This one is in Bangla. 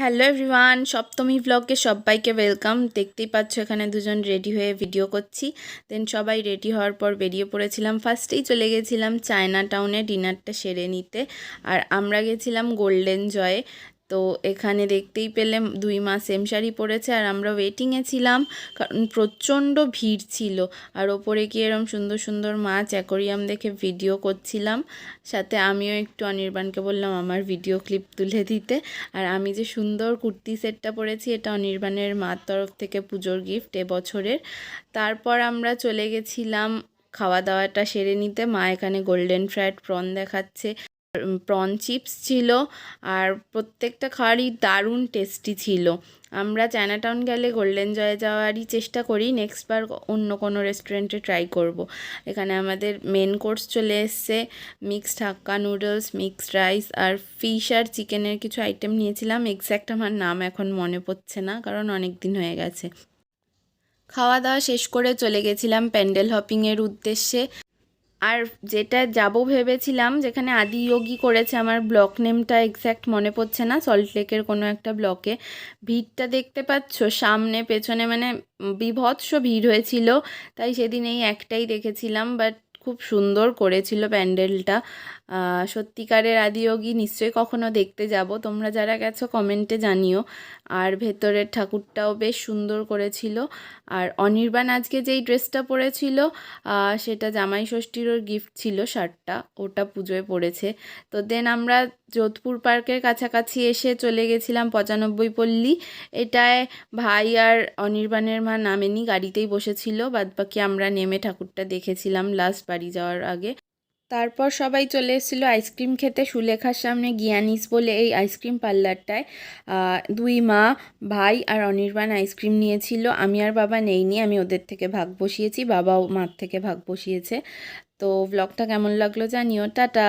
হ্যালো এভরিওয়ান, সপ্তমী ব্লগে সবাইকে ওয়েলকাম দেখতেই পাচ্ছ এখানে দুজন রেডি হয়ে ভিডিও করছি। দেন সবাই রেডি হওয়ার পর বেরিয়ে পড়েছিলাম। ফার্স্টেই চলে গেছিলাম চায়না টাউনে ডিনারটা সেরে নিতে। আর আমরা গেছিলাম গোল্ডেন জয়ে তো এখানে দেখতেই পেলে দুই মাস সেম শাড়ি পরেছে আর আমরা ওয়েটিংয়ে ছিলাম, কারণ প্রচণ্ড ভিড় ছিল। আর ওপরে গিয়ে এরম সুন্দর সুন্দর মাছ অ্যাকোরিয়াম দেখে ভিডিও করছিলাম। সাথে আমিও একটু অনির্বাণকে বললাম, আমার ভিডিও ক্লিপ তুলে দিতে। আর আমি যে সুন্দর কুর্তি সেটটা পরেছি, এটা অনির্বাণের মার তরফ থেকে পুজোর গিফট এবছরের। তারপর আমরা চলে গেছিলাম, খাওয়া দাওয়াটা সেরে নিতে। মা এখানে গোল্ডেন ফ্রাইড প্রন দেখাচ্ছে। প্রন চিপস ছিল আর প্রত্যেকটা খাবারই দারুণ টেস্টি ছিল। আমরা চায়নাটাউন গেলে গোল্ডেন জয়ে যাওয়ারই চেষ্টা করি নেক্সট বার অন্য কোনো রেস্টুরেন্টে ট্রাই করব। এখানে আমাদের মেন কোর্স চলে এসছে mixed hakka noodles mixed rice আর ফিশ আর চিকেনের কিছু আইটেম নিয়েছিলাম। এক্স্যাক্ট আমার নাম এখন মনে পড়ছে না, কারণ অনেক দিন হয়ে গেছে। খাওয়া দাওয়া শেষ করে চলে গেছিলাম প্যান্ডেল হপিংয়ের উদ্দেশ্যে। আর যেটা যাব ভেবেছিলাম, যেখানে আদি যোগী করেছে, আমার ব্লক নেমটা এক্স্যাক্ট মনে পড়ছে না সল্টলেকের কোনো একটা ব্লকে ভিড়টা দেখতে পাচ্ছ? সামনে, পেছনে মানে বিভৎস ভিড় হয়েছিল, তাই সেদিন এই একটাই দেখেছিলাম বাট খুব সুন্দর করেছিল প্যান্ডেলটা। সত্যিকারের আদিয়োগী নিশ্চয়ই কখনো দেখতে যাব। তোমরা যারা গেছো কমেন্টে জানিও। আর ভেতরের ঠাকুরটাও বেশ সুন্দর করেছিল। আর অনির্বাণ আজকে যেই ড্রেসটা পরেছিল সেটা জামাই ষষ্ঠীর ওর গিফট ছিল শার্টটা। ওটা পুজোয় পড়েছে। তো দেন আমরা যোধপুর পার্কের কাছাকাছি এসে চলে গেছিলাম পঁচানব্বই পল্লী। এটায় ভাই আর অনির্বাণের মা নামেনি, গাড়িতেই বসেছিল, বাদবাকি আমরা নেমে ঠাকুরটা দেখেছিলাম লাস্ট বাড়ি যাওয়ার আগে। তারপর সবাই চলে এসেছিল আইসক্রিম খেতে, সুলেখার সামনে গিয়ানিস বলে এই আইসক্রিম পার্লারটায় দুই মা, ভাই আর অনির্বাণ আইসক্রিম নিয়েছিল। আমি আর বাবা নেইনি, আমি ওদের থেকে ভাগ বসিয়েছি, বাবাও মার থেকে ভাগ বসিয়েছে। তো ব্লগটা কেমন লাগল জানিও, টাটা!